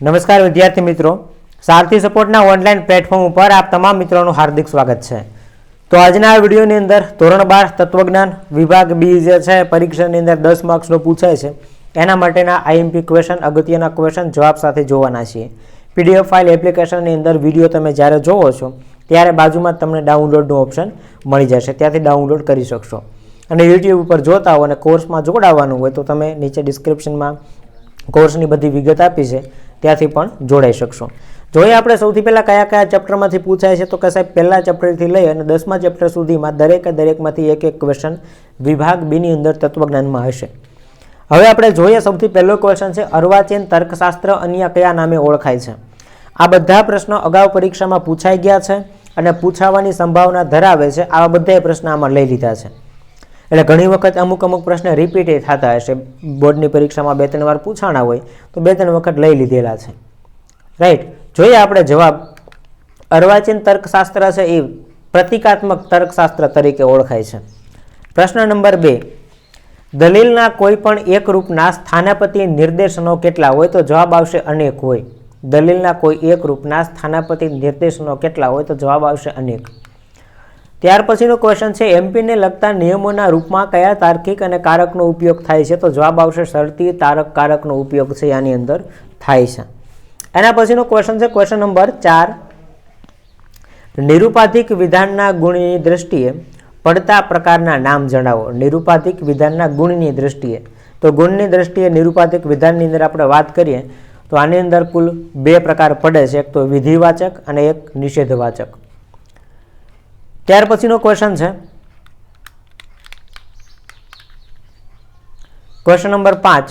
નમસ્કાર વિદ્યાર્થી મિત્રો. સારથી સપોર્ટના ઓનલાઈન પ્લેટફોર્મ ઉપર આપ તમામ મિત્રોનું હાર્દિક સ્વાગત છે. તો આજના આ વિડીયોની અંદર ધોરણ બાર તત્વજ્ઞાન વિભાગ બી જે છે, પરીક્ષાની અંદર દસ માર્ક્સનો પૂછાય છે. એના માટેના આઈએમપી ક્વેશ્ચન અગત્યના ક્વેશ્ચન જવાબ સાથે જોવાના છીએ. પીડીએફ ફાઇલ એપ્લિકેશનની અંદર વીડિયો તમે જ્યારે જોવો છો, ત્યારે બાજુમાં તમને ડાઉનલોડનું ઓપ્શન મળી જશે. ત્યાંથી ડાઉનલોડ કરી શકશો. અને યુટ્યુબ ઉપર જોતા હો અને કોર્સમાં જોડાવાનું હોય તો તમે નીચે ડિસ્ક્રિપ્શનમાં કોર્સની બધી વિગત આપી છે. ત્યાંથી પણ જોડાઈ શકશો. જોઈએ આપણે સૌથી પહેલાં કયા કયા ચેપ્ટરમાંથી પૂછાય છે. તો કે સાહેબ, પહેલાં ચેપ્ટરથી લઈ અને દસમા ચેપ્ટર સુધીમાં દરેકે દરેકમાંથી એક એક ક્વેશ્ચન વિભાગ બીની અંદર તત્વજ્ઞાનમાં હશે. હવે આપણે જોઈએ સૌથી પહેલો ક્વેશ્ચન છે, અર્વાચીન તર્કશાસ્ત્ર અન્ય કયા નામે ઓળખાય છે? આ બધા પ્રશ્નો અગાઉ પરીક્ષામાં પૂછાઈ ગયા છે અને પૂછાવાની સંભાવના ધરાવે છે. આવા બધા પ્રશ્ન આમાં લઈ લીધા છે. એટલે ઘણી વખત અમુક અમુક પ્રશ્ન રિપીટ થતા હશે. બોર્ડની પરીક્ષામાં બે ત્રણ વાર પૂછાણા હોય તો બે ત્રણ વખત લઈ લીધેલા છે. રાઈટ જોઈએ આપણે જવાબ. અર્વાચીન તર્કશાસ્ત્ર છે એ પ્રતિકાત્મક તર્કશાસ્ત્ર તરીકે ઓળખાય છે. પ્રશ્ન નંબર બે. દલીલના કોઈ પણ એક રૂપના સ્થાનાપતિ નિર્દેશનો કેટલા હોય તો જવાબ આવશે અનેક હોય. દલીલના કોઈ એક રૂપના સ્થાનાપતિ નિર્દેશનો કેટલા હોય તો જવાબ આવશે અનેક. ત્યાર પછીનો ક્વેશ્ચન છે એમપીને લગતા નિયમોના રૂપમાં કયા તાર્કિક અને કારકનો ઉપયોગ થાય છે? તો જવાબ આવશે શરતી તારક કારકનો ઉપયોગ છે, આની અંદર થાય છે. એના પછીનો ક્વેશ્ચન છે ક્વેશ્ચન નંબર ચાર. નિરુપાધિક વિધાનના ગુણની દ્રષ્ટિએ પડતા પ્રકારના નામ જણાવો. નિરુપાધિક વિધાનના ગુણની દ્રષ્ટિએ. તો ગુણની દ્રષ્ટિએ નિરુપાધિક વિધાનની અંદર આપણે વાત કરીએ, તો આની અંદર કુલ બે પ્રકાર પડે છે. એક તો વિધિવાચક અને એક નિષેધવાચક. ત્યાર પછીનો ક્વેશ્ચન છે. ક્વેશ્ચન નંબર પાંચ.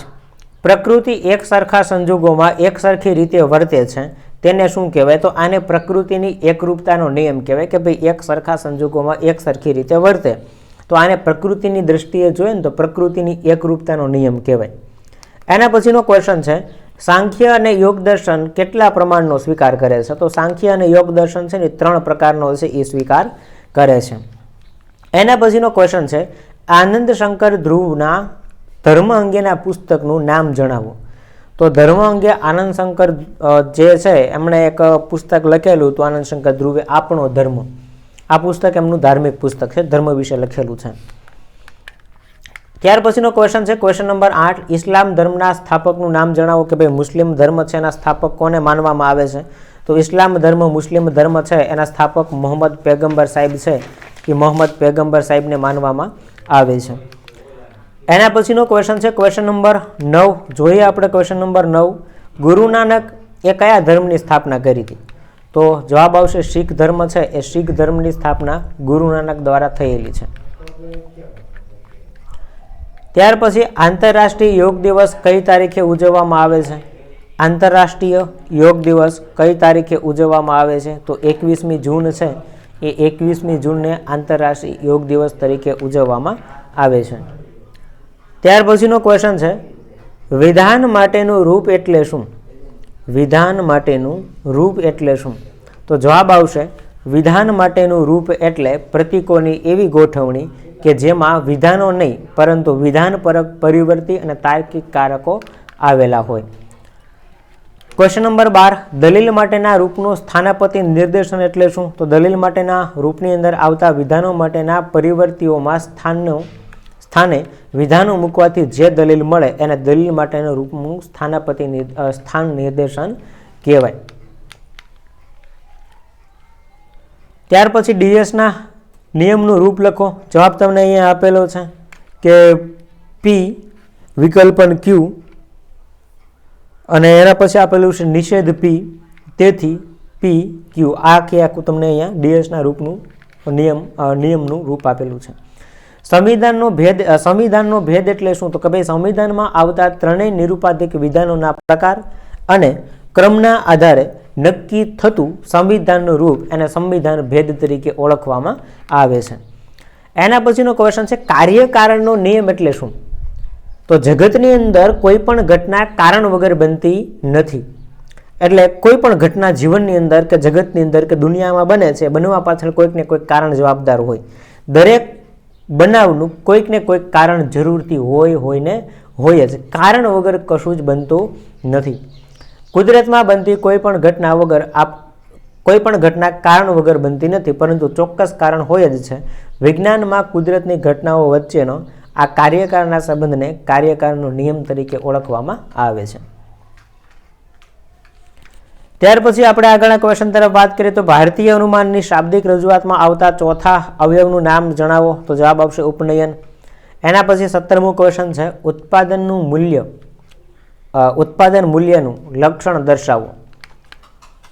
પ્રકૃતિ એક સરખા સંજોગોમાં એક સરખી રીતે વર્તે છે. તેને શું કહેવાય? તો આને પ્રકૃતિની એકરૂપતાનો નિયમ કહેવાય કે ભાઈ એક સરખા સંજોગોમાં એક સરખી રીતે વર્તે. તો આને પ્રકૃતિની દ્રષ્ટિએ જોઈએ ને તો પ્રકૃતિની એકરૂપતાનો નિયમ કહેવાય. એના પછીનો ક્વેશ્ચન છે, સાંખ્ય અને યોગ દર્શન કેટલા પ્રમાણનો સ્વીકાર કરે છે? તો સાંખ્ય અને યોગ દર્શન છે ને ત્રણ પ્રકારનો છે, એ સ્વીકાર કરે છે. એના પછીનો ક્વેશ્ચન છે આનંદ શંકર ધ્રુવના ધર્મ અંગેના પુસ્તકનું નામ જણાવો. તો ધર્મ અંગે આનંદ શંકર જે છે, એમણે એક પુસ્તક લખેલું તો આનંદ શંકર ધ્રુવે આપણો ધર્મ. આ પુસ્તક એમનું ધાર્મિક પુસ્તક છે, ધર્મ વિશે લખેલું છે. ત્યાર પછીનો ક્વેશ્ચન છે ક્વેશ્ચન નંબર આઠ, ઇસ્લામ ધર્મના સ્થાપકનું નામ જણાવો કે ભાઈ મુસ્લિમ ધર્મ છે, એના સ્થાપક કોને માનવામાં આવે છે? તો ઇસ્લામ ધર્મ, મુસ્લિમ ધર્મ છે, એના સ્થાપક મોહમ્મદ પેગમ્બર સાહેબ છે કે મોહમ્મદ પેગમ્બર સાહેબને માનવામાં આવે છે. એના પછીનો ક્વેશ્ચન છે ક્વેશ્ચન નંબર નવ. જોઈએ આપણે ક્વેશ્ચન નંબર નવ. ગુરુ નાનક એ કયા ધર્મની સ્થાપના કરી હતી? તો જવાબ આવશે, શીખ ધર્મ છે, એ શીખ ધર્મની સ્થાપના ગુરુ નાનક દ્વારા થયેલી છે. ત્યાર પછી આંતરરાષ્ટ્રીય યોગ દિવસ કઈ તારીખે ઉજવવામાં આવે છે? આંતરરાષ્ટ્રીય યોગ દિવસ કઈ તારીખે ઉજવવામાં આવે છે? તો એકવીસમી જૂન છે. એ એકવીસમી જૂનને આંતરરાષ્ટ્રીય યોગ દિવસ તરીકે ઉજવવામાં આવે છે. ત્યાર પછીનો ક્વેશ્ચન છે, વિધાન માટેનું રૂપ એટલે શું? વિધાન માટેનું રૂપ એટલે શું? તો જવાબ આવશે, વિધાન માટેનું રૂપ એટલે પ્રતીકોની એવી ગોઠવણી કે જેમાં વિધાનો નહીં, પરંતુ વિધાન વિધાનપરક પરિવર્તી અને તાર્કિક કારકો આવેલા હોય. ક્વેશ્ચન નંબર બાર, દલીલ માટેના રૂપનું સ્થાનાપતિ નિર્દેશન એટલે શું? તો દલીલ માટેના રૂપની અંદર આવતા વિધાનો માટેના પરિવર્તીઓમાં સ્થાનનું, સ્થાને વિધાનો મૂકવાથી જે દલીલ મળે એને દલીલ માટેનું રૂપનું સ્થાનાપતિ સ્થાન નિર્દેશન કહેવાય. ત્યાર પછી ડીએસના નિયમનું રૂપ લખો. જવાબ તમને અહીંયા આપેલો છે કે પી વિકલ્પન ક્યુ અને એના પછી આપેલું છે નિષેધ પી તેથી પી ક્યુ આ કે આખું તમને અહીંયા ડીએસના રૂપનું નિયમ નિયમનું રૂપ આપેલું છે. સંવિધાનનો ભેદ સંવિધાનનો ભેદ એટલે શું? તો કે ભાઈ સંવિધાનમાં આવતા ત્રણેય નિરુપાધિક વિધાનોના પ્રકાર અને ક્રમના આધારે નક્કી થતું સંવિધાનનું રૂપ એને સંવિધાન ભેદ તરીકે ઓળખવામાં આવે છે. એના પછીનો ક્વેશ્ચન છે કાર્યકારણનો નિયમ એટલે શું? તો જગતની અંદર કોઈ પણ ઘટના કારણ વગર બનતી નથી. એટલે કોઈ પણ ઘટના જીવનની અંદર કે જગતની અંદર કે દુનિયામાં બને છે, બનવા પાછળ કોઈકને કોઈક કારણ જવાબદાર હોય. દરેક બનાવનું કોઈકને કોઈક કારણ જરૂરથી હોય હોય ને હોય જ. કારણ વગર કશું જ બનતું નથી. કુદરતમાં બનતી કોઈ પણ ઘટના વગર આપ, કોઈ પણ ઘટના કારણ વગર બનતી નથી, પરંતુ ચોક્કસ કારણ હોય જ છે. વિજ્ઞાનમાં કુદરતની ઘટનાઓ વચ્ચેનો આ કાર્યકાળના સંબંધને કાર્યકાળનો નિયમ તરીકે ઓળખવામાં આવે છે. ત્યાર પછી આપણે આગળના ક્વેશ્ચન તરફ વાત કરીએ તો ભારતીય અનુમાનની શાબ્દિક રજૂઆતમાં આવતા ચોથા અવયવનું નામ જણાવો. તો જવાબ આવશે ઉપનયન. એના પછી સત્તરમું ક્વેશ્ચન છે, ઉત્પાદનનું મૂલ્ય ઉત્પાદન મૂલ્યનું લક્ષણ દર્શાવો.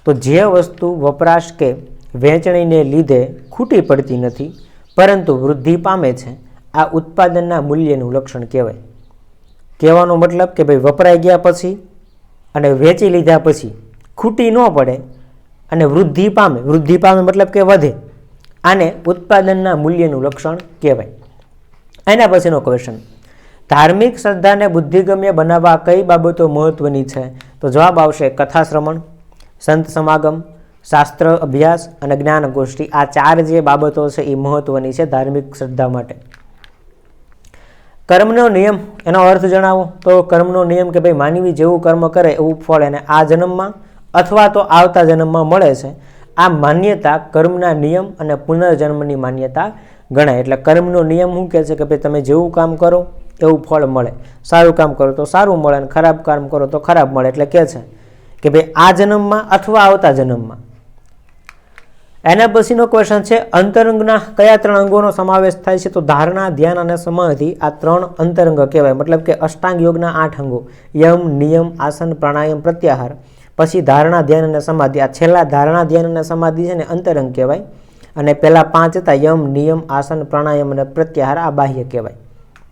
તો જે વસ્તુ વપરાશ કે વહેંચણીને લીધે ખૂટી પડતી નથી, પરંતુ વૃદ્ધિ પામે છે આ ઉત્પાદનના મૂલ્યનું લક્ષણ કહેવાય. કહેવાનો મતલબ કે ભાઈ વપરાઈ ગયા પછી અને વેચી લીધા પછી ખૂટી ન પડે અને વૃદ્ધિ પામે. વૃદ્ધિ પામે મતલબ કે વધે. આને ઉત્પાદનના મૂલ્યનું લક્ષણ કહેવાય. એના પછીનો ક્વેશ્ચન ધાર્મિક શ્રદ્ધાને બુદ્ધિગમ્ય બનાવવા કઈ બાબતો મહત્વની છે? તો જવાબ આવશે કથા શ્રવણ સંત સમાગમ, શાસ્ત્ર અભ્યાસ અને જ્ઞાનગોષ્ઠી. આ ચાર જે બાબતો છે એ મહત્વની છે ધાર્મિક શ્રદ્ધા માટે. કર્મનો નિયમ, એનો અર્થ જણાવો. તો કર્મનો નિયમ કે ભાઈ માનવી જેવું કર્મ કરે એવું ફળ એને આ જન્મમાં અથવા તો આવતા જન્મમાં મળે છે. આ માન્યતા કર્મના નિયમ અને પુનર્જન્મની માન્યતા ગણાય. એટલે કર્મનો નિયમ શું કહે છે કે ભાઈ તમે જેવું કામ કરો એવું ફળ મળે. સારું કામ કરો તો સારું મળે અને ખરાબ કામ કરો તો ખરાબ મળે. એટલે કહે છે કે ભાઈ આ જન્મમાં અથવા આવતા જન્મમાં એના પછીનો ક્વેશ્ચન છે, અંતરંગના કયા ત્રણ અંગોનો સમાવેશ થાય છે? તો ધારણા, ધ્યાન અને સમાધિ આ ત્રણ અંતરંગ કહેવાય. મતલબ કે અષ્ટાંગ યોગના આઠ અંગો. યમ, નિયમ, આસન, પ્રાણાયામ, પ્રત્યાહાર. પછી ધારણા, ધ્યાન અને સમાધિ. આ છેલ્લા ધારણા, ધ્યાન અને સમાધિ છે ને અંતરંગ કહેવાય. અને પહેલાં પાંચ હતા. યમ, નિયમ, આસન, પ્રાણાયામ અને પ્રત્યાહાર. આ બાહ્ય કહેવાય.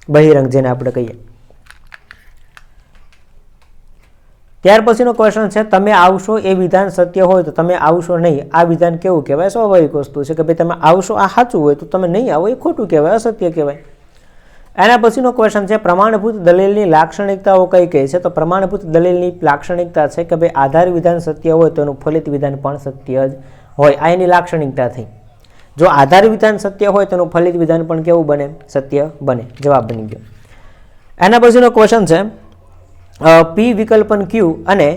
બહિરંગ જેને આપણે કહીએ. ત્યાર પછીનો ક્વેશ્ચન છે, તમે આવશો એ વિધાન સત્ય હોય તો તમે આવશો નહીં. આ વિધાન કેવું કહેવાય? સ્વાભાવિક વસ્તુ છે કે ભાઈ તમે આવશો, આ સાચું હોય તો તમે નહીં આવો, એ ખોટું કહેવાય, અસત્ય કહેવાય. એના પછીનો ક્વેશ્ચન છે, પ્રમાણભૂત દલીલની લાક્ષણિકતાઓ કઈ કઈ છે? તો પ્રમાણભૂત દલીલની લાક્ષણિકતા છે કે ભાઈ આધાર વિધાન સત્ય હોય તો એનું ફલિત વિધાન પણ સત્ય જ હોય. આ એની લાક્ષણિકતા થઈ. જો આધાર વિધાન સત્ય હોય તો એનું ફલિત વિધાન પણ કેવું બને? સત્ય બને. જવાબ બની ગયો. એના પછીનો ક્વેશ્ચન છે પી વિકલ્પન ક્યુ અને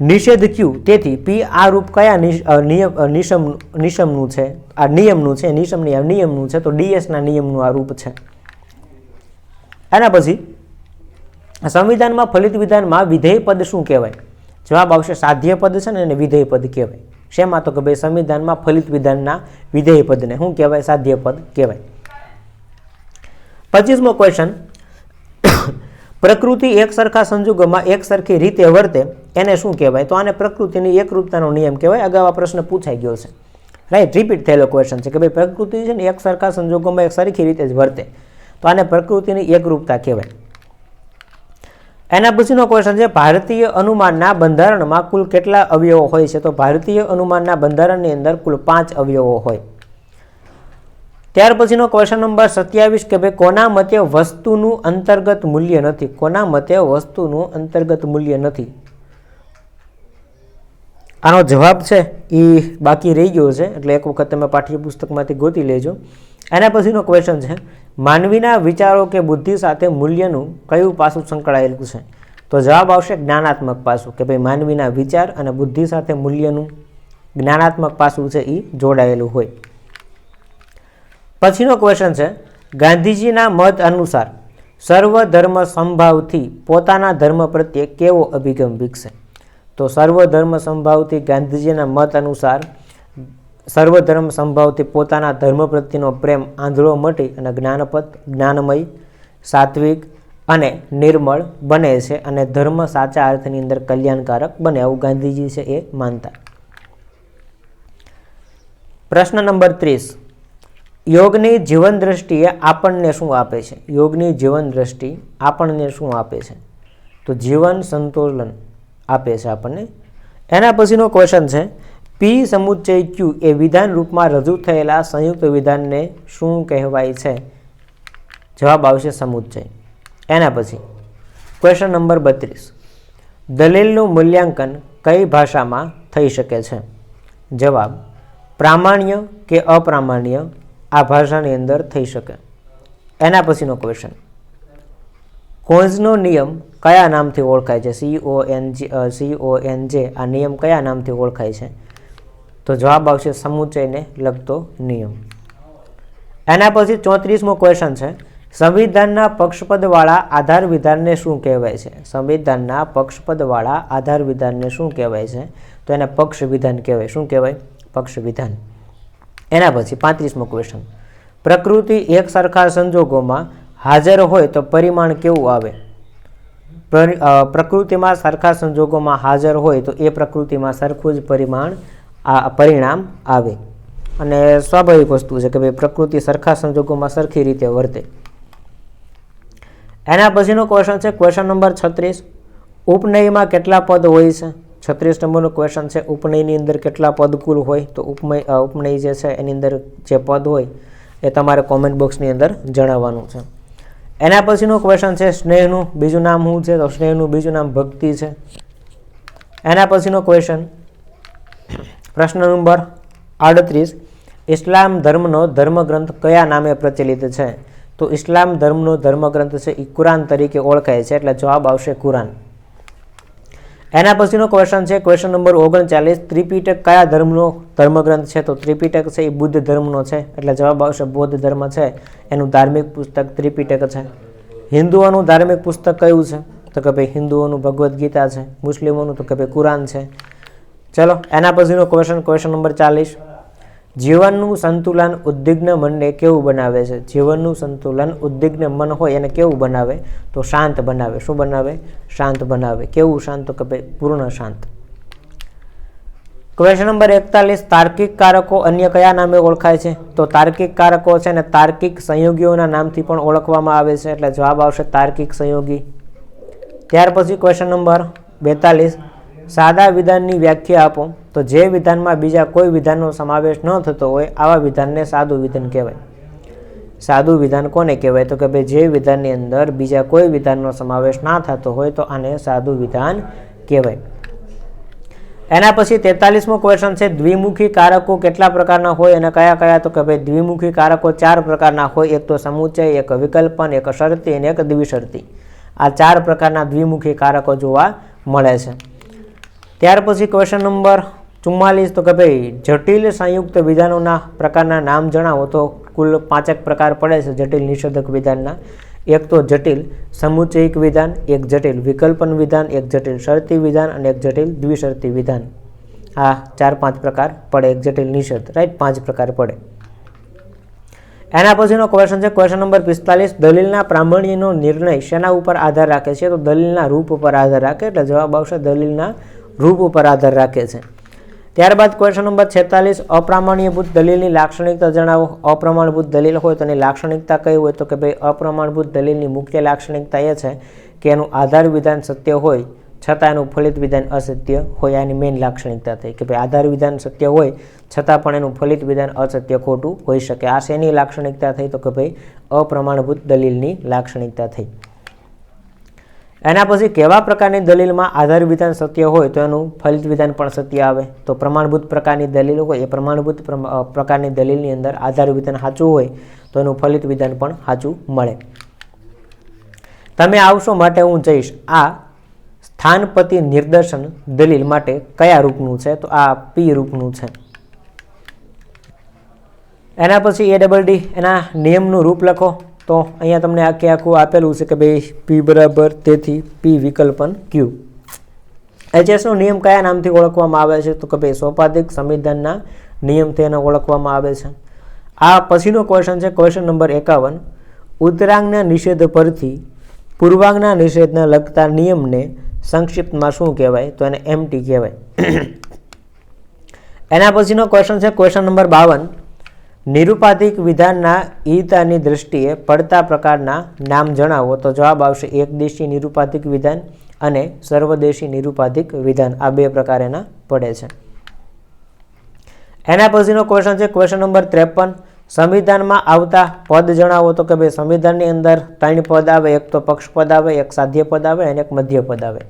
નિષેધ ક્યુ તેથી પી આ રૂપ કયા નિયમ નિશમ નિશમનું છે? આ નિયમનું છે નિશમની નિયમનું છે, તો ડીએસના નિયમનું આ રૂપ છે. એના પછી સંવિધાનમાં ફલિત વિધાનમાં વિધેય પદ શું કહેવાય? જવાબ આવશે સાધ્ય પદ છે ને એને વિધેય પદ કહેવાય. શેમાં તો કે ભાઈ સંવિધાનમાં ફલિત વિધાનના વિધેય પદને શું કહેવાય? સાધ્ય પદ કહેવાય. પચીસમો ક્વેશ્ચન પ્રકૃતિ એક સરખા સંજોગોમાં એક સરખી રીતે વર્તે, એને શું કહેવાય? તો આને પ્રકૃતિની એકરૂપતાનો નિયમ કહેવાય. અગાઉ આ પ્રશ્ન પૂછાઈ ગયો છે. રાઈટ રિપીટ થયેલો ક્વેશ્ચન છે કે ભાઈ પ્રકૃતિ છે ને એક સરખા સંજોગોમાં એક સરખી રીતે જ વર્તે. તો આને પ્રકૃતિની એકરૂપતા કહેવાય. એના પછીનો ક્વેશ્ચન છે, ભારતીય અનુમાનના બંધારણમાં કુલ કેટલા અવયવો હોય છે? તો ભારતીય અનુમાનના બંધારણની અંદર કુલ પાંચ અવયવો હોય. ત્યાર પછીનો ક્વેશ્ચન નંબર સત્યાવીસ કે ભાઈ કોના મતે વસ્તુનું અંતર્ગત મૂલ્ય નથી? કોના મતે વસ્તુનું અંતર્ગત મૂલ્ય નથી? આનો જવાબ છે એ બાકી રહી ગયો છે, એટલે એક વખત તમે પાઠ્યપુસ્તકમાંથી ગોતી લેજો. એના પછીનો ક્વેશ્ચન છે, માનવીના વિચારો કે બુદ્ધિ સાથે મૂલ્યનું કયું પાસું સંકળાયેલું છે? તો જવાબ આવશે જ્ઞાનાત્મક પાસું, કે ભાઈ માનવીના વિચાર અને બુદ્ધિ સાથે મૂલ્યનું જ્ઞાનાત્મક પાસું છે એ જોડાયેલું હોય. પછીનો ક્વેશ્ચન છે, ગાંધીજીના મત અનુસાર સર્વ ધર્મ સંભાવથી પોતાના ધર્મ પ્રત્યે કેવો અભિગમ વિકસે? તો સર્વ ધર્મ સંભાવથી ગાંધીજીના મત અનુસાર સર્વધર્મ સંભાવથી પોતાના ધર્મ પ્રત્યેનો પ્રેમ આંધળો મટી અને જ્ઞાનપદ જ્ઞાનમય, સાત્વિક અને નિર્મળ બને છે અને ધર્મ સાચા અર્થની અંદર કલ્યાણકારક બને, આવું ગાંધીજી છે એ માનતા. પ્રશ્ન નંબર ત્રીસ. યોગની જીવન દ્રષ્ટિએ આપણને શું આપે છે? યોગની જીવન દ્રષ્ટિ આપણને શું આપે છે? તો જીવન સંતુલન આપે છે આપણને. એના પછીનો ક્વેશ્ચન છે પી સમુચ્ચય ક્યુ એ વિધાન રૂપમાં રજૂ થયેલા સંયુક્ત વિધાનને શું કહેવાય છે? જવાબ આવશે સમુચ્ચય. એના પછી ક્વેશ્ચન નંબર બત્રીસ. દલીલનું મૂલ્યાંકન કઈ ભાષામાં થઈ શકે છે? જવાબ, પ્રામાણ્ય કે અપ્રામાણ્ય? આ ભાષાની અંદર થઈ શકે. એના પછીનો ક્વેશ્ચન કોન્ઝનો નિયમ કયા નામથી ઓળખાય છે? C O N J C O N J આ નિયમ કયા નામથી ઓળખાય છે? તો જવાબ આવશે સમુચયને લગતો નિયમ. એના પછી ચોત્રીસમો ક્વેશ્ચન છે. સંવિધાનના પક્ષપદવાળા આધાર વિધાનને શું કહેવાય છે? સંવિધાનના પક્ષપદવાળા આધાર વિધાનને શું કહેવાય છે? તો એને પક્ષ વિધાન કહેવાય. શું કહેવાય? પક્ષ વિધાન. એના પછી પાંત્રીસમો ક્વેશ્ચન પ્રકૃતિ એક સરખા સંજોગોમાં હાજર હોય તો પરિમાણ કેવું આવે? પર- પ્રકૃતિમાં સરખા સંજોગોમાં હાજર હોય તો એ પ્રકૃતિમાં સરખું જ પરિમાણ, આ, પરિણામ આવે. અને સ્વાભાવિક વસ્તુ છે કે ભાઈ પ્રકૃતિ સરખા સંજોગોમાં સરખી રીતે વર્તે. એના પછીનો ક્વેશ્ચન છે ક્વેશ્ચન નંબર છત્રીસ. ઉપનયમાં કેટલા પદ હોય છે? છત્રીસ નંબરનો ક્વેશ્ચન છે, ઉપનયની અંદર કેટલા પદ કુલ હોય? તો ઉપમય ઉપનય જે છે, એની અંદર જે પદ હોય, એ તમારે કોમેન્ટ બોક્સની અંદર જણાવવાનું છે. એના પછીનો ક્વેશ્ચન છે, સ્નેહનું. બીજું નામ શું છે? તો સ્નેહનું બીજું નામ ભક્તિ છે. એના પછીનો ક્વેશ્ચન પ્રશ્ન નંબર આડત્રીસ. ઇસ્લામ ધર્મનો ધર્મગ્રંથ કયા નામે પ્રચલિત છે? તો ઇસ્લામ ધર્મનો ધર્મગ્રંથ છે એ કુરાન તરીકે ઓળખાય છે, એટલે જવાબ આવશે કુરાન. એના પછીનો ક્વેશ્ચન છે ક્વેશ્ચન નંબર ઓગણચાલીસ, ત્રિપિટક કયા ધર્મનો ધર્મગ્રંથ છે? તો ત્રિપિટક છે, એ બુદ્ધ ધર્મનો છે. એટલે જવાબ આવશે બૌદ્ધ ધર્મ છે. એનું ધાર્મિક પુસ્તક ત્રિપિટક છે. હિન્દુઓનું ધાર્મિક પુસ્તક કયું છે? તો કે ભાઈ હિન્દુઓનું ભગવદ્ ગીતા છે. મુસ્લિમોનું તો કે ભાઈ કુરાન છે. ચલો, એના પછીનો ક્વેશ્ચન ક્વેશ્ચન નંબર ચાલીસ. જીવનનું સંતુલન ઉદ્વિગ્ન મનને કેવું બનાવે છે? જીવનનું સંતુલન ઉદ્વિગ્ન મન હોય એને કેવું બનાવે? તો શાંત બનાવે. શું બનાવે? શાંત બનાવે. કેવું શાંત? કે ભાઈ પૂર્ણ શાંત. ક્વેશ્ચન નંબર એકતાલીસ, તાર્કિક કારકો અન્ય કયા નામે ઓળખાય છે? તો તાર્કિક કારકો છે ને તાર્કિક સંયોગીઓના નામથી પણ ઓળખવામાં આવે છે. એટલે જવાબ આવશે તાર્કિક સંયોગી. ત્યાર પછી ક્વેશ્ચન નંબર બેતાલીસ સાદા વિધાનની વ્યાખ્યા આપો. તો જે વિધાનમાં બીજા કોઈ વિધાનનો સમાવેશ ન થતો હોય, આવા વિધાનને સાદું વિધાન કહેવાય. સાદું વિધાન કોને કહેવાય? તો કે ભાઈ, જે વિધાનની અંદર બીજા કોઈ વિધાનનો સમાવેશ ના થતો હોય, તો આને સાદું વિધાન કહેવાય. એના પછી તેતાલીસમો ક્વેશ્ચન છે, દ્વિમુખી કારકો કેટલા પ્રકારના હોય અને કયા કયા? તો કે ભાઈ, દ્વિમુખી કારકો ચાર પ્રકારના હોય, એક તો સમુચય એક વિકલ્પન, એક શરતી અને એક દ્વિશરતી. આ ચાર પ્રકારના દ્વિમુખી કારકો જોવા મળે છે. ત્યાર પછી ક્વેશ્ચન નંબર ચુમ્માલીસ તો કે ભાઈ, જટિલ સંયુક્ત વિધાનોના પ્રકારના નામ જણાવો તો કુલ પાંચેક પ્રકાર પડે છે જટિલ નિષેધક વિધાનના. એક તો જટિલ સમુચયિક વિધાન, એક જટિલ વિકલ્પન વિધાન, એક જટિલ શરતી વિધાન અને એક જટિલ દ્વિશરતી વિધાન. આ ચાર પાંચ પ્રકાર પડે, એક જટિલ નિષેધ રાઈટ પાંચ પ્રકાર પડે. એના પછીનો ક્વેશ્ચન છે ક્વેશ્ચન નંબર પિસ્તાલીસ, દલીલના પ્રામાણ્યનો નિર્ણય શેના ઉપર આધાર રાખે છે? તો દલીલના રૂપ ઉપર આધાર રાખે, એટલે જવાબ આવશે દલીલના રૂપ ઉપર આધાર રાખે છે. ત્યારબાદ ક્વેશ્ચન નંબર છેતાલીસ, અપ્રામાણ્યભૂત દલીલની લાક્ષણિકતા જણાવો. અપ્રમાણભૂત દલીલ હોય તો એની લાક્ષણિકતા કઈ હોય? તો કે ભાઈ અપ્રમાણભૂત દલીલની મુખ્ય લાક્ષણિકતા એ છે કે એનું આધાર વિધાન સત્ય હોય, છતાં એનું ફલિત વિધાન અસત્ય હોય, આની મેઇન લાક્ષણિકતા થઈ. કે ભાઈ, આધાર વિધાન સત્ય હોય, છતાં પણ એનું ફલિત વિધાન અસત્ય ખોટું હોઈ શકે. આ શેની લાક્ષણિકતા થઈ? તો કે ભાઈ અપ્રમાણભૂત દલીલની લાક્ષણિકતા થઈ. એના પછી કેવા પ્રકારની દલીલમાં આધાર વિધાન સત્ય હોય તો એનું ફલિત વિધાન પણ સત્ય આવે. તો પ્રમાણભૂત પ્રકારની દલીલ હોય, એ પ્રમાણભૂત પ્રમ- પ્રકારની દલીલની અંદર આધાર વિધાન સાચું હોય, તો એનું ફલિત વિધાન પણ સાચું મળે. તમે આવશો માટે હું જઈશ. આ સ્થાનપતિ નિર્દેશન દલીલ માટે કયા રૂપનું છે? તો આ પી રૂપનું છે. એના પછી એ ડબલ ડી એના નિયમનું રૂપ લખો. તો અહીંયા તમને આખે આખું આપેલું છે કે ભાઈ પી બરાબર, તેથી પી વિકલ્પન ક્યુ એચએસનો નિયમ કયા નામથી ઓળખવામાં આવે છે? તો કે ભાઈ સોપાધિક સંવિધાનના નિયમથી એને ઓળખવામાં આવે છે. આ પછીનો ક્વેશ્ચન છે ક્વેશ્ચન નંબર એકાવન. ઉત્તરાંગના નિષેધ પરથી પૂર્વાંગના નિષેધને લગતા નિયમને સંક્ષિપ્તમાં શું કહેવાય? તો એને એમટી કહેવાય. એના પછીનો ક્વેશ્ચન છે ક્વેશ્ચન નંબર બાવન. નિરુપાધિક વિધાનના ઈતાની દ્રષ્ટિએ પડતા પ્રકારના નામ જણાવો. તો જવાબ આવશે એકદેશી નિરુપાધિક વિધાન અને સર્વદેશી નિરુપાધિક વિધાન. આ બે પ્રકાર એના પડે છે. એના પછીનો ક્વેશ્ચન છે ક્વેશ્ચન નંબર ત્રેપન. સંવિધાનમાં આવતા પદ જણાવો તો કે ભાઈ સંવિધાનની અંદર ત્રણ પદ આવે, એક તો પક્ષપદ આવે, એક સાધ્ય પદ આવે અને એક મધ્ય પદ આવે.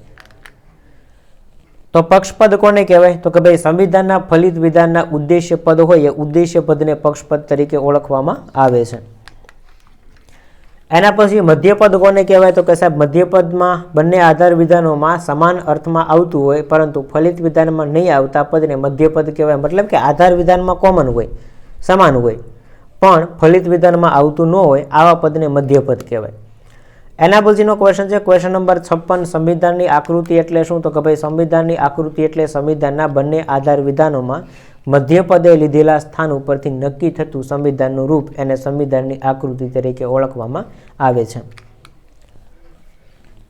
તો પક્ષપદ કોને કહેવાય? તો કે ભાઈ સંવિધાનના ફલિત વિધાનના ઉદ્દેશ્ય પદ હોય એ ઉદ્દેશ્ય પદને પક્ષપદ તરીકે ઓળખવામાં આવે છે. એના પછી મધ્યપદ કોને કહેવાય? તો કે સાહેબ મધ્યપદમાં બંને આધાર વિધાનોમાં સમાન અર્થમાં આવતું હોય, પરંતુ ફલિત વિધાનમાં નહીં આવતા પદને મધ્યપદ કહેવાય. મતલબ કે આધાર વિધાનમાં કોમન હોય, સમાન હોય. પણ ફલિત વિધાનમાં આવતું ન હોય, આવા પદને મધ્યપદ કહેવાય. એના પછીનો ક્વેશ્ચન છે ક્વેશ્ચન નંબર છપ્પન, સંવિધાનની આકૃતિ એટલે શું? તો કે ભાઈ સંવિધાનની આકૃતિ એટલે સંવિધાનના બંને આધાર વિધાનોમાં મધ્યપદે લીધેલા સ્થાન ઉપરથી નક્કી થતું સંવિધાનનું રૂપ એને સંવિધાનની આકૃતિ તરીકે ઓળખવામાં આવે છે.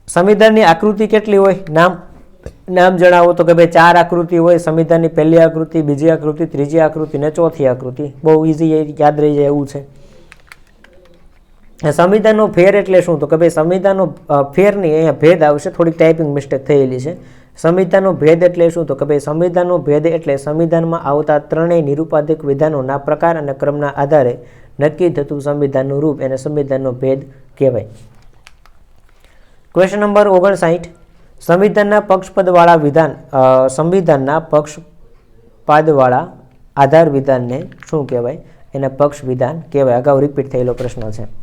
સંવિધાનની આકૃતિ કેટલી હોય? નામ નામ જણાવો. તો કે ભાઈ ચાર આકૃતિ હોય, સંવિધાનની પહેલી આકૃતિ, બીજી આકૃતિ, ત્રીજી આકૃતિ ને ચોથી આકૃતિ. બહુ ઇઝી યાદ રહી જાય એવું છે. સંવિધાનનો ફેર એટલે શું? તો કે ભાઈ સંવિધાનનો ફેરની અહીંયા ભેદ આવશે. થોડીક ટાઈપિંગ મિસ્ટેક થયેલી છે. સંવિધાનનો ભેદ એટલે શું? તો કે ભાઈ સંવિધાનનો ભેદ એટલે સંવિધાનમાં આવતા ત્રણેય નિરુપાધિક વિધાનોના પ્રકાર અને ક્રમના આધારે નક્કી થતું સંવિધાનનું રૂપ એને સંવિધાનનો ભેદ કહેવાય. ક્વેશ્ચન નંબર ઓગણસાઠ. સંવિધાનના પક્ષપદવાળા વિધાન સંવિધાનના પક્ષપાદવાળા આધાર વિધાનને શું કહેવાય? એને પક્ષ વિધાન કહેવાય. અગાઉ રિપીટ થયેલો પ્રશ્ન છે.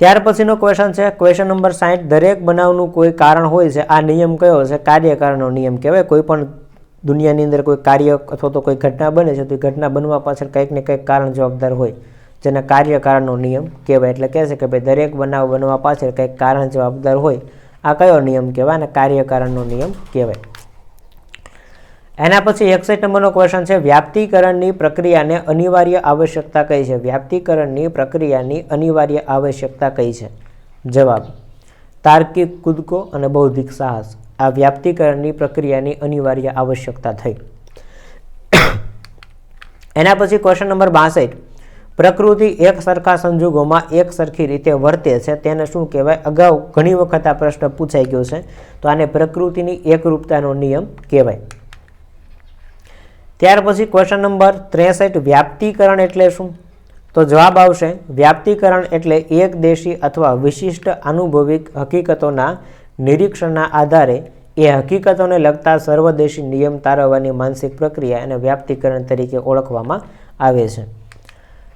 ત્યાર પછીનો ક્વેશ્ચન છે ક્વેશ્ચન નંબર સાઠ દરેક બનાવનું કોઈ કારણ હોય છે, આ નિયમ કયો છે? કાર્યકારણનો નિયમ કહેવાય, કોઈ પણ દુનિયાની અંદર કોઈ કાર્ય અથવા તો કોઈ ઘટના બને છે, તો એ ઘટના બનવા પાછળ કંઈક ને કંઈક કારણ જવાબદાર હોય. જેને કાર્યકારણનો નિયમ કહેવાય, એટલે કહે છે કે ભાઈ દરેક બનાવ બનવા પાછળ કંઈક કારણ જવાબદાર હોય. આ કયો નિયમ કહેવાય? અને કાર્યકારણનો નિયમ કહેવાય. એના પછી એકસઠ નંબરનો ક્વેશ્ચન છે, વ્યાપ્તિકરણની પ્રક્રિયાને અનિવાર્ય આવશ્યકતા કઈ છે? વ્યાપ્તિકરણની પ્રક્રિયાની અનિવાર્ય આવશ્યકતા કઈ છે? જવાબ, તાર્કિક કૂદકો અને બૌદ્ધિક સાહસ. આ વ્યાપ્તિકરણની પ્રક્રિયાની અનિવાર્ય આવશ્યકતા થઈ. એના પછી ક્વેશ્ચન નંબર બાસઠ. પ્રકૃતિ એક સરખા સંજોગોમાં એક સરખી રીતે વર્તે છે, તેને શું કહેવાય? અગાઉ ઘણી વખત આ પ્રશ્ન પૂછાઈ ગયો છે, તો આને પ્રકૃતિની એકરૂપતાનો નિયમ કહેવાય. ત્યાર પછી ક્વેશ્ચન નંબર ત્રેસઠ, વ્યાપ્તિકરણ એટલે શું? તો જવાબ આવશે, વ્યાપ્તિકરણ એટલે એક દેશી અથવા વિશિષ્ટ આનુભવિક હકીકતોના નિરીક્ષણના આધારે એ હકીકતોને લગતા સર્વદેશી નિયમ તારવવાની માનસિક પ્રક્રિયા અને વ્યાપ્તિકરણ તરીકે ઓળખવામાં આવે છે.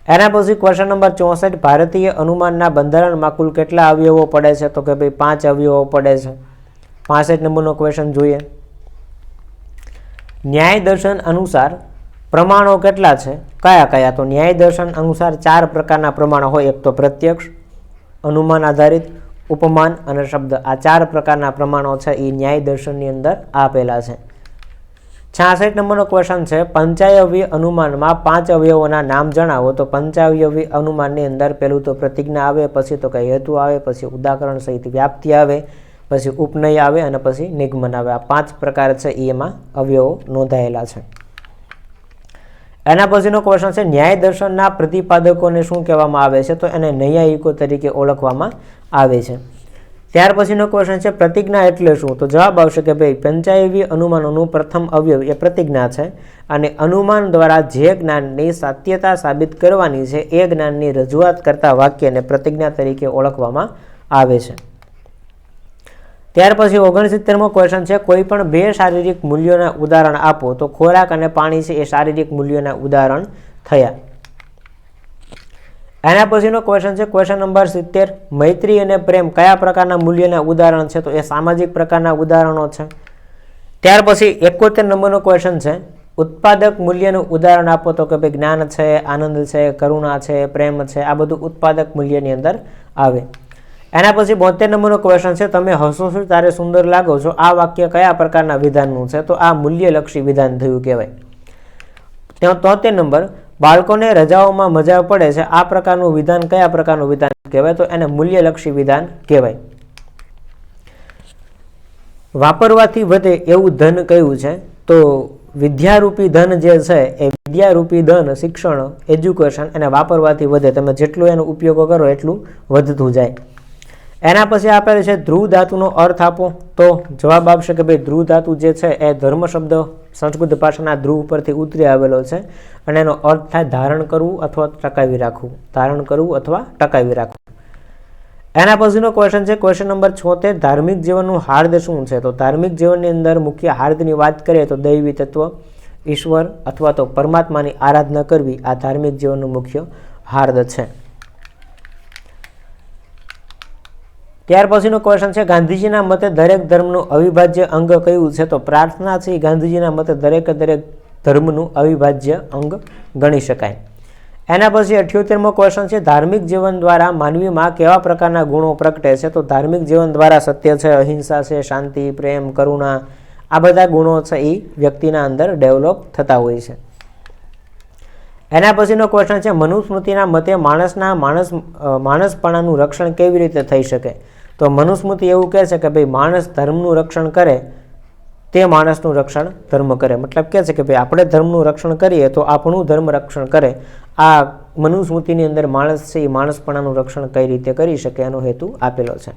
એના પછી ક્વેશ્ચન નંબર ચોસઠ, ભારતીય અનુમાનના બંધારણમાં કુલ કેટલા અવયવો પડે છે? તો કે ભાઈ પાંચ અવયવો પડે છે. પાસઠ નંબરનો ક્વેશ્ચન જોઈએ. ન્યાય દર્શન અનુસાર પ્રમાણો કેટલા છે? કયા કયા? તો ન્યાય દર્શન અનુસાર ચાર પ્રકારના પ્રમાણો હોય. એક તો પ્રત્યક્ષ, અનુમાન આધારિત, ઉપમાન અને શબ્દ. આ ચાર પ્રકારના પ્રમાણો છે એ ન્યાય દર્શનની અંદર આપેલા છે. છાસઠ નંબરનો ક્વેશ્ચન છે પંચાયવી અનુમાનમાં પાંચ અવયવોના નામ જણાવો. તો પંચાવયવી અનુમાનની અંદર પહેલું તો પ્રતિજ્ઞા આવે, પછી તો કંઈ હેતુ આવે, પછી ઉદાહરણ સહિત વ્યાપ્તિ આવે. પછી ઉપનય આવે અને પછી નિગમન આવે. આ પાંચ પ્રકાર છે એ એમાં અવયવો નોંધાયેલા છે. એના પછીનો ક્વેશ્ચન છે, ન્યાય દર્શનના પ્રતિપાદકોને શું કહેવામાં આવે છે? તો એને નૈયાયિકો તરીકે ઓળખવામાં આવે છે. ત્યાર પછીનો ક્વેશ્ચન છે, પ્રતિજ્ઞા એટલે શું? તો જવાબ આવશે કે ભાઈ, પંચાયવી અનુમાનોનું પ્રથમ અવયવ એ પ્રતિજ્ઞા છે અને અનુમાન દ્વારા જે જ્ઞાનની સાત્યતા સાબિત કરવાની છે, એ જ્ઞાનની રજૂઆત કરતા વાક્યને પ્રતિજ્ઞા તરીકે ઓળખવામાં આવે છે. ત્યાર પછી ઓગણસિત્તેરમો ક્વેશ્ચન છે કોઈ પણ બે શારીરિક મૂલ્યોના ઉદાહરણ આપો, તો ખોરાક અને પાણી છે, એ શારીરિક મૂલ્યોના ઉદાહરણ થયા. એના પછીનો ક્વેશ્ચન છે ક્વેશ્ચન નંબર સિત્તેર, મૈત્રી અને પ્રેમ કયા પ્રકારના મૂલ્યના ઉદાહરણ છે, તો એ સામાજિક પ્રકારના ઉદાહરણો છે. ત્યાર પછી એકોતેર નંબરનો ક્વેશ્ચન છે, ઉત્પાદક મૂલ્યનું ઉદાહરણ આપો, તો કે ભાઈ જ્ઞાન છે, આનંદ છે, કરુણા છે, પ્રેમ છે, આ બધું ઉત્પાદક મૂલ્યની અંદર આવે. એના પછી બોતેર નંબરનો ક્વેશ્ચન છે, તમે હસો છો ત્યારે સુંદર લાગો છો? આ વાક્ય કયા પ્રકારના વિધાનનું છે? તો આ મૂલ્યલક્ષી વિધાન થયું કહેવાય. તોતેર નંબર, બાળકોને રજાઓમાં મજા પડે છે, આ પ્રકારનું વિધાન કયા પ્રકારનું વિધાન કહેવાય? તો એને મૂલ્યલક્ષી વિધાન કહેવાય. વાપરવાથી વધે એવું ધન કયું છે? તો વિદ્યારૂપી ધન જે છે, એ વિદ્યારૂપી ધન, શિક્ષણ એજ્યુકેશન એને વાપરવાથી વધે. તમે જેટલું એનો ઉપયોગ કરો, એટલું વધતું જાય. એના પછી આપેલ છે ધ્રુવ ધાતુનો અર્થ આપો. તો જવાબ આપશે કે ભાઈ ધ્રુવ ધાતુ જે છે એ ધર્મ શબ્દ સંસ્કૃત ભાષાના ધ્રુવ પરથી ઉતરી આવેલો છે અને એનો અર્થ થાય ધારણ કરવું અથવા ટકાવી રાખવું. ધારણ કરવું અથવા ટકાવી રાખવું. એના પછીનો ક્વેશ્ચન છે ક્વેશ્ચન નંબર છોતેર, ધાર્મિક જીવનનું હાર્દ શું છે? તો ધાર્મિક જીવનની અંદર મુખ્ય હાર્દની વાત કરીએ તો દૈવી તત્વ, ઈશ્વર અથવા તો પરમાત્માની આરાધના કરવી આ ધાર્મિક જીવનનું મુખ્ય હાર્દ છે. ત્યાર પછીનો ક્વેશ્ચન છે, ગાંધીજીના મતે દરેક ધર્મનું અવિભાજ્ય અંગ કયું છે? તો પ્રાર્થના છે ગાંધીજીના મતે દરેક દરેક ધર્મનું અવિભાજ્ય અંગ ગણી શકાય. એના પછી અઠ્યોતેરમો ક્વેશ્ચન છે, ધાર્મિક જીવન દ્વારા માનવીમાં કેવા પ્રકારના ગુણો પ્રગટે છે? તો ધાર્મિક જીવન દ્વારા સત્ય છે, અહિંસા છે, શાંતિ, પ્રેમ, કરુણા, આ બધા ગુણો છે એ વ્યક્તિના અંદર ડેવલપ થતા હોય છે. એના પછીનો ક્વેશ્ચન છે, મનુસ્મૃતિના મતે માણસના માણસ માણસપણાનું રક્ષણ કેવી રીતે થઈ શકે? તો મનુસ્મૃતિ એવું કહે છે કે ભાઈ માણસ ધર્મનું રક્ષણ કરે, તે માણસનું રક્ષણ ધર્મ કરે. મતલબ કહે છે કે ભાઈ આપણે ધર્મનું રક્ષણ કરીએ તો આપણું ધર્મ રક્ષણ કરે. આ મનુસ્મૃતિની અંદર માણસ છે એ માણસપણાનું રક્ષણ કઈ રીતે કરી શકે એનો હેતુ આપેલો છે.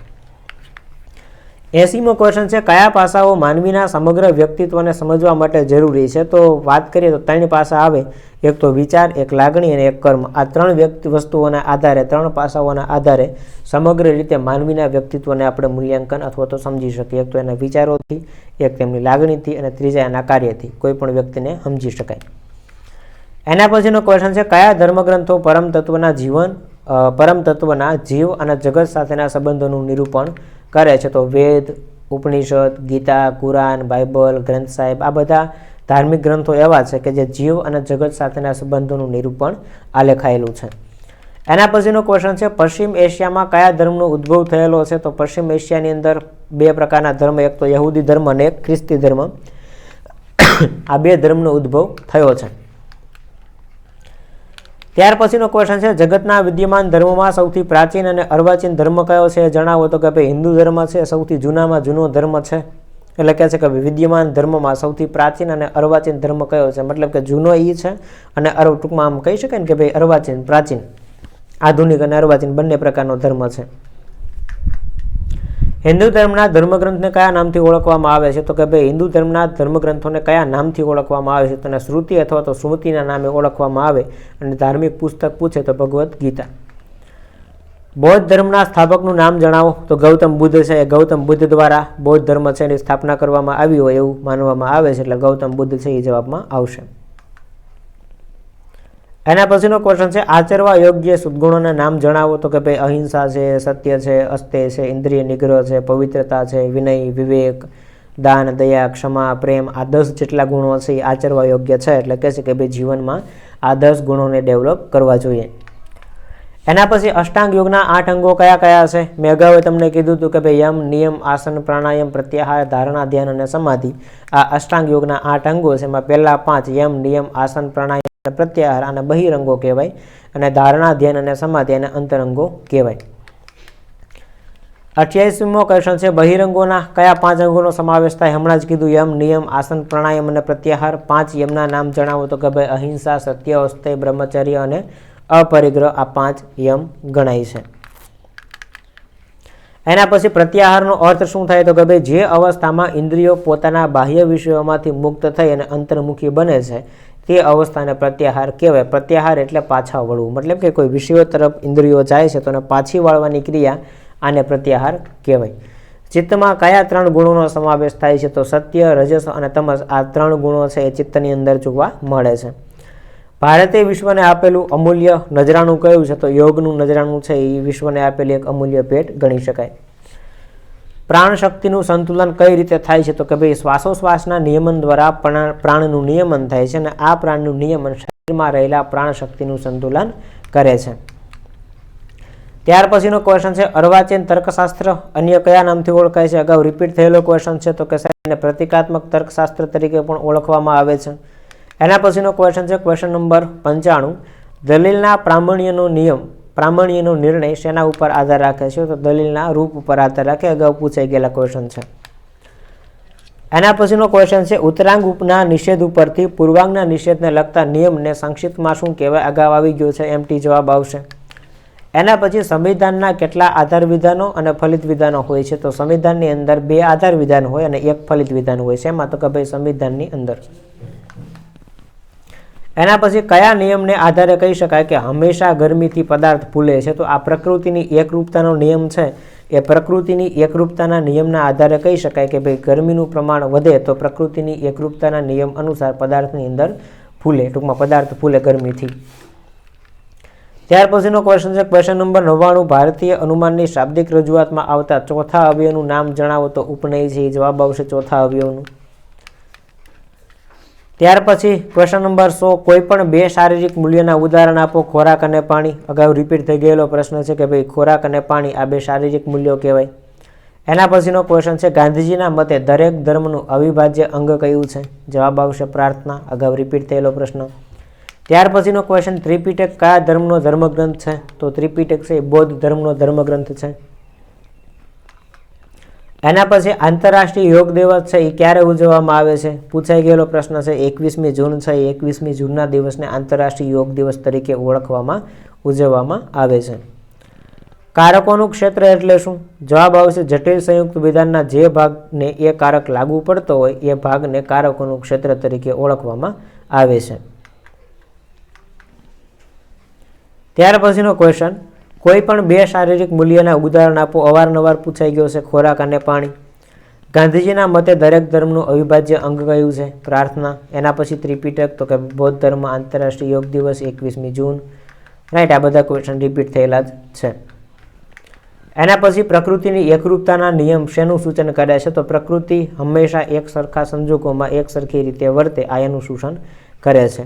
એસીમો ક્વેશ્ચન છે, કયા પાસાઓ માનવીના સમગ્ર વ્યક્તિત્વને સમજવા માટે જરૂરી છે? તો વાત કરીએ તો ત્રણ પાસા આવે. એક તો વિચાર, એક લાગણી અને એક કર્મ. આ ત્રણ વ્યક્તિ વસ્તુઓના આધારે, ત્રણ પાસાઓના આધારે સમગ્ર રીતે માનવીના વ્યક્તિત્વને આપણે મૂલ્યાંકન અથવા તો સમજી શકીએ. એક તો એના વિચારોથી, એક તેમની લાગણીથી અને ત્રીજા એના કાર્યથી. કોઈ પણ વ્યક્તિને સમજી શકાય. એના પછીનો ક્વેશ્ચન છે, કયા ધર્મગ્રંથો પરમ તત્વના જીવન પરમ તત્વના જીવ અને જગત સાથેના સંબંધોનું નિરૂપણ કરે છે. તો વેદ, ઉપનિષદ, ગીતા, કુરાન, બાઇબલ, ગ્રંથ સાહેબ, આ બધા ધાર્મિક ગ્રંથો એવા છે કે જે જીવ અને જગત સાથેના સંબંધોનું નિરૂપણ આલેખાયેલું છે. એના પછીનો ક્વેશ્ચન છે, પશ્ચિમ એશિયામાં કયા ધર્મનો ઉદ્ભવ થયેલો છે? તો પશ્ચિમ એશિયાની અંદર બે પ્રકારના ધર્મ, એક તો યહૂદી ધર્મ અને એક ખ્રિસ્તી ધર્મ. આ બે ધર્મનો ઉદ્ભવ થયો છે. ત્યાર પછીનો ક્વેશ્ચન છે, જગતના વિદ્યમાન ધર્મમાં સૌથી પ્રાચીન અને અર્વાચીન ધર્મ કયો છે? જણાવો તો કે ભાઈ હિન્દુ ધર્મ છે, સૌથી જૂનામાં જૂનો ધર્મ છે. એટલે કહે છે કે વિદ્યમાન ધર્મમાં સૌથી પ્રાચીન અને અર્વાચીન ધર્મ કયો છે? મતલબ કે જૂનો એ છે અને અર્વ ટૂંકમાં આમ કહી શકાય ને કે ભાઈ અર્વાચીન, પ્રાચીન. આધુનિક અને અર્વાચીન બંને પ્રકારનો ધર્મ છે. હિન્દુ ધર્મના ધર્મગ્રંથને કયા નામથી ઓળખવામાં આવે છે? તો કે ભાઈ, હિન્દુ ધર્મના ધર્મગ્રંથોને કયા નામથી ઓળખવામાં આવે છે? તેને શ્રુતિ અથવા તો સ્મૃતિના નામે ઓળખવામાં આવે અને ધાર્મિક પુસ્તક પૂછે તો ભગવદ્ ગીતા. બૌદ્ધ ધર્મના સ્થાપકનું નામ જણાવો. તો ગૌતમ બુદ્ધ છે. એ ગૌતમ બુદ્ધ દ્વારા બૌદ્ધ ધર્મ છે એની સ્થાપના કરવામાં આવી હોય એવું માનવામાં આવે છે. એટલે ગૌતમ બુદ્ધ છે એ જવાબમાં આવશે. એના પછીનો ક્વેશ્ચન છે, આચરવા યોગ્ય સદગુણોના નામ જણાવો તો કે ભાઈ અહિંસા છે, સત્ય છે, અસ્તે છે, ઇન્દ્રિય નિગ્રહ છે, પવિત્રતા છે, વિનય, વિવેક, દાન, દયા, ક્ષમા, પ્રેમ, આ દસ જેટલા ગુણો છે આચરવા યોગ્ય છે. એટલે કહે છે કે ભાઈ જીવનમાં આ દસ ગુણોને ડેવલપ કરવા જોઈએ. એના પછી અષ્ટાંગ યોગના આઠ અંગો કયા કયા છે? મેં અગાઉ તમને કીધું હતું કે ભાઈ યમ, નિયમ, આસન, પ્રાણાયામ, પ્રત્યાહાર, ધારણા, ધ્યાન અને સમાધિ આ અષ્ટાંગ યોગના આઠ અંગો છે. એમાં પહેલા પાંચ યમ, નિયમ, આસન, પ્રાણાયામ પ્રત્યાહાર અને બહિરંગો કહેવાય અને ધારણા, ધ્યાન અને સમાધિ અને અંતરંગો કહેવાય. અઠ્યાવીસમો ક્વેશ્ચન છે, બહિરંગોના કયા પાંચ અંગોનો સમાવેશ થાય? હમણાં જ કીધું યમ, નિયમ, આસન, પ્રાણાયામ અને પ્રત્યાહાર. પાંચ યમના નામ જણાવો તો કે ભાઈ અહિંસા, સત્ય અસ્તય બ્રહ્મચર્ય અને અપરિગ્રહ આ પાંચ યમ ગણાય છે. એના પછી પ્રત્યાહારનો અર્થ શું થાય તો કે ભાઈ જે અવસ્થામાં ઇન્દ્રિયો પોતાના બાહ્ય વિષયોમાંથી મુક્ત થઈ અને અંતર્મુખી બને છે તે અવસ્થાને પ્રત્યાહાર કહેવાય. પ્રત્યાહાર એટલે પાછા વળવું. મતલબ કે કોઈ વિષયો તરફ ઇન્દ્રિયો જાય છે તો એને પાછી વાળવાની ક્રિયા આને પ્રત્યાહાર કહેવાય. ચિત્તમાં કયા ત્રણ ગુણોનો સમાવેશ થાય છે તો સત્ય, રજસ અને તમસ આ ત્રણ ગુણો છે એ ચિત્તની અંદર જોવા મળે છે. ભારતે વિશ્વને આપેલું અમૂલ્ય નજરાણું કયું છે તો યોગનું નજરાણું છે એ વિશ્વને આપેલી એક અમૂલ્ય ભેટ ગણી શકાય. પ્રાણ શક્તિનું સંતુલન કઈ રીતે થાય છે? તો કે ભાઈ શ્વાસોશ્વાસના નિયમન દ્વારા પ્રાણનું નિયમન થાય છે અને આ પ્રાણનું નિયમન શરીરમાં રહેલા પ્રાણ શક્તિનું સંતુલન કરે છે. ત્યાર પછીનો ક્વેશ્ચન છે, અર્વાચીન તર્કશાસ્ત્ર અન્ય કયા નામથી ઓળખાય છે? અગાઉ રિપીટ થયેલો ક્વેશ્ચન છે, તો કે સાહેબ પ્રતિકાત્મક તર્કશાસ્ત્ર તરીકે પણ ઓળખવામાં આવે છે. એના પછીનો ક્વેશ્ચન છે ક્વેશ્ચન નંબર પંચાણું. દલીલના પ્રામાણ્યનો નિયમ પ્રામાણ્યનો નિર્ણય શેના ઉપર આધાર રાખે છે? તો દલીલના રૂપ ઉપર આધાર રાખે. અગાઉ પૂછાઈ ગયેલા ક્વેશ્ચન છે. એના પછીનો ક્વેશ્ચન છે, ઉત્તરાંગ ઉપના નિષેધ ઉપરથી પૂર્વાંગના નિષેધને લગતા નિયમને સંક્ષિપ્તમાં શું કહેવાય? અગાઉ આવી ગયો છે એમટી જવાબ આવશે. એના પછી સંવિધાનના કેટલા આધાર વિધાનો અને ફલિત વિધાનો હોય છે? તો સંવિધાનની અંદર બે આધાર વિધાન હોય અને એક ફલિત વિધાન હોય છે. એમાં તો કે ભાઈ સંવિધાનની અંદર. એના પછી કયા નિયમને આધારે કહી શકાય કે હંમેશા ગરમીથી પદાર્થ ફૂલે છે? તો આ પ્રકૃતિની એકરૂપતાનો નિયમ છે. એ પ્રકૃતિની એકરૂપતાના નિયમના આધારે કહી શકાય કે ભાઈ ગરમીનું પ્રમાણ વધે તો પ્રકૃતિની એકરૂપતાના નિયમ અનુસાર પદાર્થની અંદર ફૂલે, ટૂંકમાં પદાર્થ ફૂલે ગરમીથી. ત્યાર પછીનો ક્વેશ્ચન છે ક્વેશ્ચન નંબર નવ્વાણું. ભારતીય અનુમાનની શાબ્દિક રજૂઆતમાં આવતા ચોથા અવયવનું નામ જણાવો તો ઉપનય છે જવાબ આવશે ચોથા અવયવનું. ત્યાર પછી ક્વેશ્ચન નંબર સો કોઈ પણ બે શારીરિક મૂલ્યના ઉદાહરણ આપો, ખોરાક અને પાણી. અગાઉ રિપીટ થઈ ગયેલો પ્રશ્ન છે કે ભાઈ, ખોરાક અને પાણી આ બે શારીરિક મૂલ્યો કહેવાય. એના પછીનો ક્વેશ્ચન છે, ગાંધીજીના મતે દરેક ધર્મનું અવિભાજ્ય અંગ કયું છે? જવાબ આવશે પ્રાર્થના, અગાઉ રિપીટ થયેલો પ્રશ્ન. ત્યાર પછીનો ક્વેશ્ચન ત્રિપીટક કયા ધર્મનો ધર્મગ્રંથ છે? તો ત્રિપીટક છે બૌદ્ધ ધર્મનો ધર્મગ્રંથ છે. એના પછી આંતરરાષ્ટ્રીય યોગ દિવસ છે, એ ક્યારે ઉજવવામાં આવે છે? પૂછાઈ ગયેલો પ્રશ્ન છે, એકવીસમી જૂન છે એકવીસમી જૂનના દિવસને આંતરરાષ્ટ્રીય યોગ દિવસ તરીકે ઓળખવામાં, ઉજવવામાં આવે છે. કારકોનું ક્ષેત્ર એટલે શું? જવાબ આવશે, જટિલ સંયુક્ત વિધાનના જે ભાગને એ કારક લાગુ પડતો હોય, એ ભાગને કારકોનું ક્ષેત્ર તરીકે ઓળખવામાં આવે છે. ત્યાર પછીનો ક્વેશ્ચન કોઈ પણ બે શારીરિક મૂલ્યના ઉદાહરણ આપો. અવારનવાર પૂછાઈ ગયો છે, ખોરાક અને પાણી. ગાંધીજીના મતે દરેક ધર્મનું અવિભાજ્ય અંગ કયું છે? પ્રાર્થના. એના પછી ત્રિપિટક, તો કે બૌદ્ધ ધર્મ, આંતરરાષ્ટ્રીય યોગ દિવસ, એકવીસમી જૂન. રાઈટ આ બધા ક્વેશ્ચન રિપીટ થયેલા જ છે. એના પછી પ્રકૃતિની એકરૂપતાના નિયમ શેનું સૂચન કરે છે? તો પ્રકૃતિ હંમેશા એક સરખા સંજોગોમાં એક સરખી રીતે વર્તે, આ એનું સૂચન કરે છે.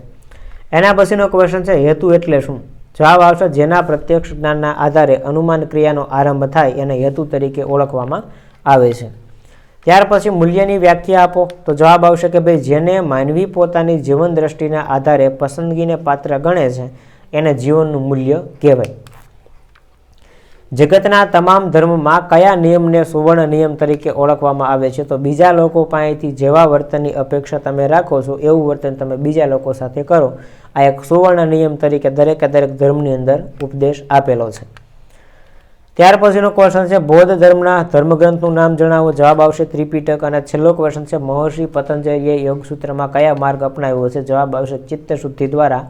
એના પછીનો ક્વેશ્ચન છે, હેતુ એટલે શું? જવાબ આવશે, જેના પ્રત્યક્ષ જ્ઞાનના આધારે અનુમાન ક્રિયાનો આરંભ થાય એને હેતુ તરીકે ઓળખવામાં આવે છે. ત્યાર પછી મૂલ્યની વ્યાખ્યા આપો. તો જવાબ આવશે કે ભાઈ, જેને માનવી પોતાની જીવન દ્રષ્ટિના આધારે પસંદગીને પાત્ર ગણે છે, એને જીવનનું મૂલ્ય કહેવાય. જગતના તમામ ધર્મમાં કયા નિયમને સુવર્ણ નિયમ તરીકે ઓળખવામાં આવે છે? તો બીજા લોકો પાસેથી જેવા વર્તનની અપેક્ષા તમે રાખો છો, એવું વર્તન તમે બીજા લોકો સાથે કરો. આ એક સુવર્ણ નિયમ તરીકે દરેકે દરેક ધર્મની અંદર ઉપદેશ આપેલો છે. ત્યાર પછીનો ક્વેશ્ચન છે, બૌદ્ધ ધર્મના ધર્મગ્રંથનું નામ જણાવો. જવાબ આવશે ત્રિપીટક અને છેલ્લો ક્વેશ્ચન છે, મહર્ષિ પતંજલિએ યોગસૂત્રમાં કયા માર્ગ અપનાવ્યો છે? જવાબ આવશે ચિત્ત શુદ્ધિ દ્વારા.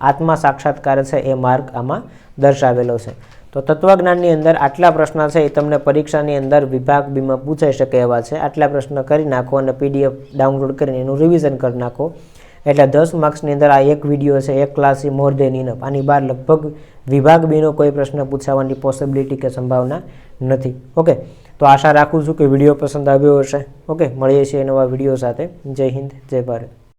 આત્મા સાક્ષાત્કાર છે, એ માર્ગ આમાં દર્શાવેલો છે. તો તત્વજ્ઞાનની અંદર આટલા પ્રશ્ન છે એ તમને પરીક્ષાની અંદર વિભાગ બીમાં પૂછાઈ શકે એવા છે. આટલા પ્રશ્ન કરી નાખો અને પીડીએફ ડાઉનલોડ કરીને એનું રિવિઝન કરી નાખો. એટલે દસ માર્ક્સની અંદર આ એક વીડિયો છે, એક ક્લાસ મોર દેન ઇનફ આની બહાર લગભગ વિભાગ બીનો કોઈ પ્રશ્ન પૂછાવાની પોસિબિલિટી કે સંભાવના નથી. ઓકે તો આશા રાખું છું કે વીડિયો પસંદ આવ્યો હશે. ઓકે મળીએ છીએ નવા વીડિયો સાથે. જય હિન્દ, જય ભારત.